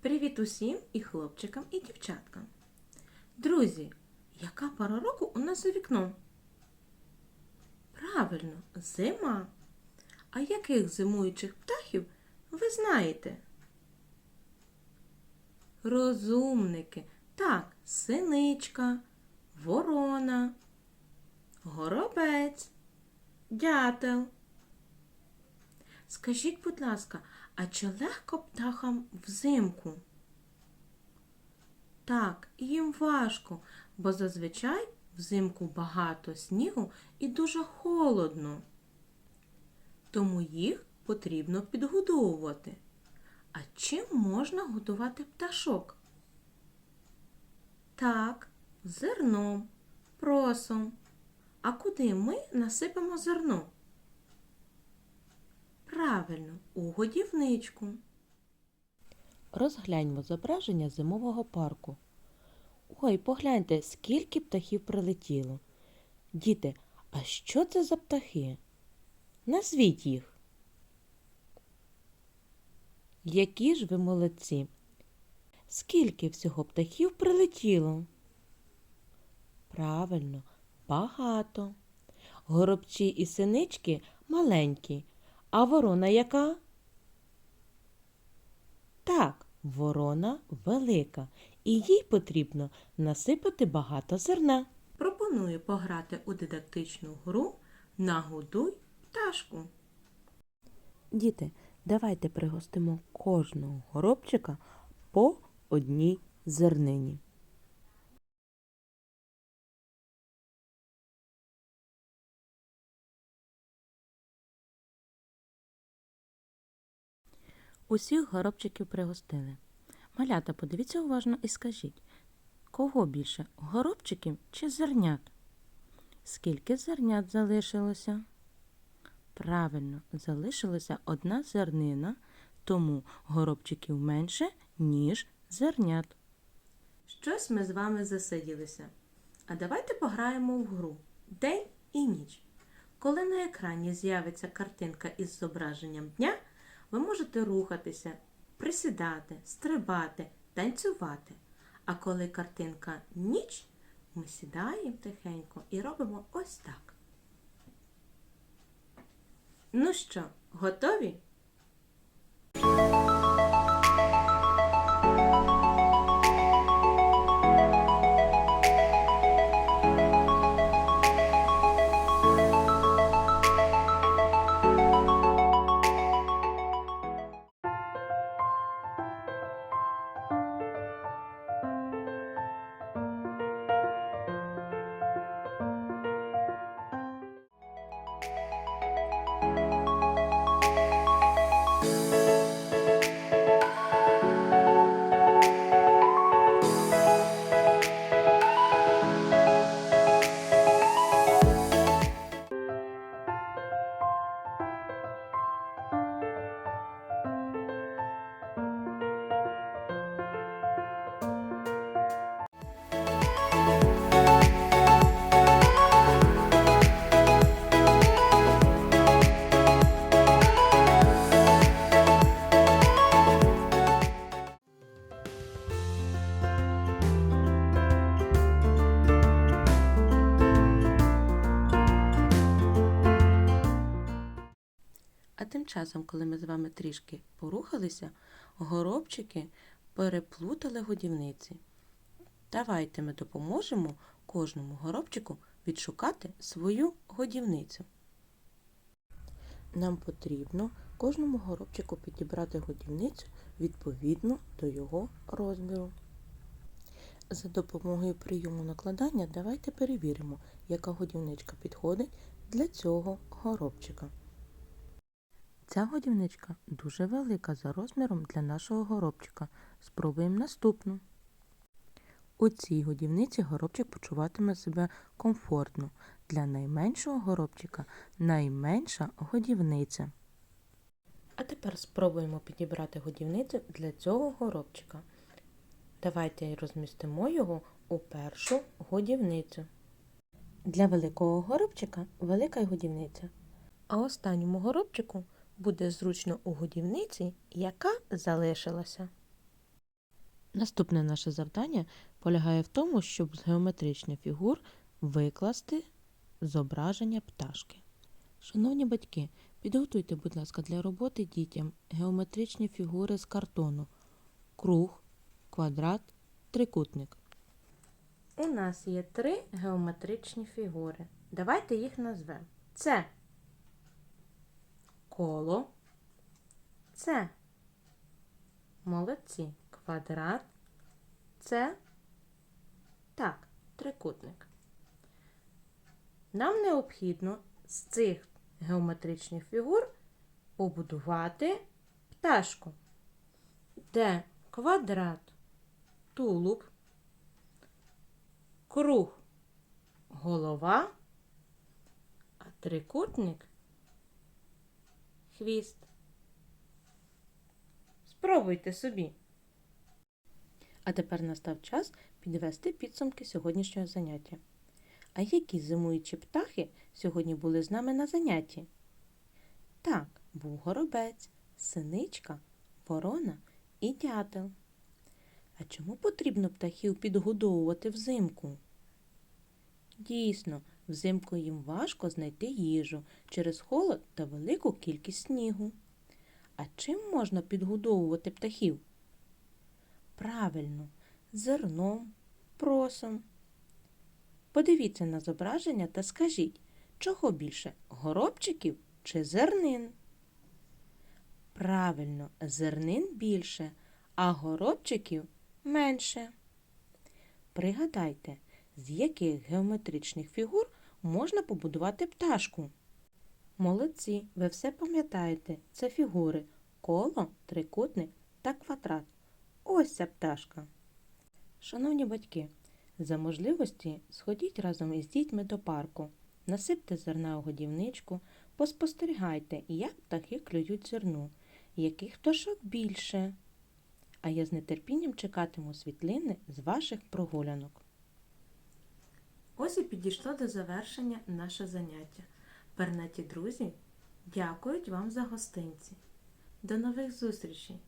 Привіт усім і хлопчикам, і дівчаткам. Друзі, яка пора року у нас за вікном? Правильно, зима. А яких зимуючих птахів ви знаєте? Розумники. Так, синичка, ворона, горобець, дятел. Скажіть, будь ласка, а чи легко птахам взимку? Так, їм важко, бо зазвичай взимку багато снігу і дуже холодно. Тому їх потрібно підгодовувати. А чим можна годувати пташок? Так, зерном, просом. А куди ми насипемо зерно? Правильно, у годівничку. Розгляньмо зображення зимового парку. Ой, погляньте, скільки птахів прилетіло. Діти, а що це за птахи? Назвіть їх. Які ж ви молодці? Скільки всього птахів прилетіло? Правильно, багато. Горобці і синички маленькі, а ворона яка? Так, ворона велика, і їй потрібно насипати багато зерна. Пропоную пограти у дидактичну гру Нагодуй пташку. Діти, давайте пригостимо кожного горобчика по одній зернині. Усіх горобчиків пригостили. Малята, подивіться уважно і скажіть, кого більше горобчиків чи зернят? Скільки зернят залишилося? Правильно, залишилася одна зернина, тому горобчиків менше, ніж зернят. Щось ми з вами засиділися. А давайте пограємо в гру День і ніч. Коли на екрані з'явиться картинка із зображенням дня, ви можете рухатися, присідати, стрибати, танцювати. А коли картинка ніч, ми сідаємо тихенько і робимо ось так. Ну що, готові? Часом, коли ми з вами трішки порухалися, горобчики переплутали годівниці. Давайте ми допоможемо кожному горобчику відшукати свою годівницю. Нам потрібно кожному горобчику підібрати годівницю відповідно до його розміру. За допомогою прийому накладання давайте перевіримо, яка годівничка підходить для цього горобчика. Ця годівничка дуже велика за розміром для нашого горобчика. Спробуємо наступну. У цій годівниці горобчик почуватиме себе комфортно. Для найменшого горобчика найменша годівниця. А тепер спробуємо підібрати годівницю для цього горобчика. Давайте розмістимо його у першу годівницю. Для великого горобчика велика годівниця. А останньому горобчику буде зручно у годівниці, яка залишилася. Наступне наше завдання полягає в тому, щоб з геометричних фігур викласти зображення пташки. Шановні батьки, підготуйте, будь ласка, для роботи дітям геометричні фігури з картону: круг, квадрат, трикутник. У нас є три геометричні фігури. Давайте їх назвемо. Це коло. Це молодці. Квадрат. Це так, трикутник. Нам необхідно з цих геометричних фігур побудувати пташку, де квадрат, тулуб, круг голова, а трикутник хвіст. Спробуйте собі. А тепер настав час підвести підсумки сьогоднішнього заняття. А які зимуючі птахи сьогодні були з нами на занятті? Так, був горобець, синичка, ворона і дятел. А чому потрібно птахів підгодовувати взимку? Дійсно, взимку їм важко знайти їжу через холод та велику кількість снігу. А чим можна підгодовувати птахів? Правильно, зерном, просом. Подивіться на зображення та скажіть, чого більше горобчиків чи зернин? Правильно, зернин більше, а горобчиків менше. Пригадайте, з яких геометричних фігур можна побудувати пташку. Молодці, ви все пам'ятаєте, це фігури коло, трикутник та квадрат. Ось ця пташка. Шановні батьки, за можливості сходіть разом із дітьми до парку, насипте зерна у годівничку, поспостерігайте, як птахи клюють зерно, яких пташок більше. А я з нетерпінням чекатиму світлини з ваших прогулянок. Ось і підійшло до завершення наше заняття. Пернаті друзі дякують вам за гостинці. До нових зустрічей!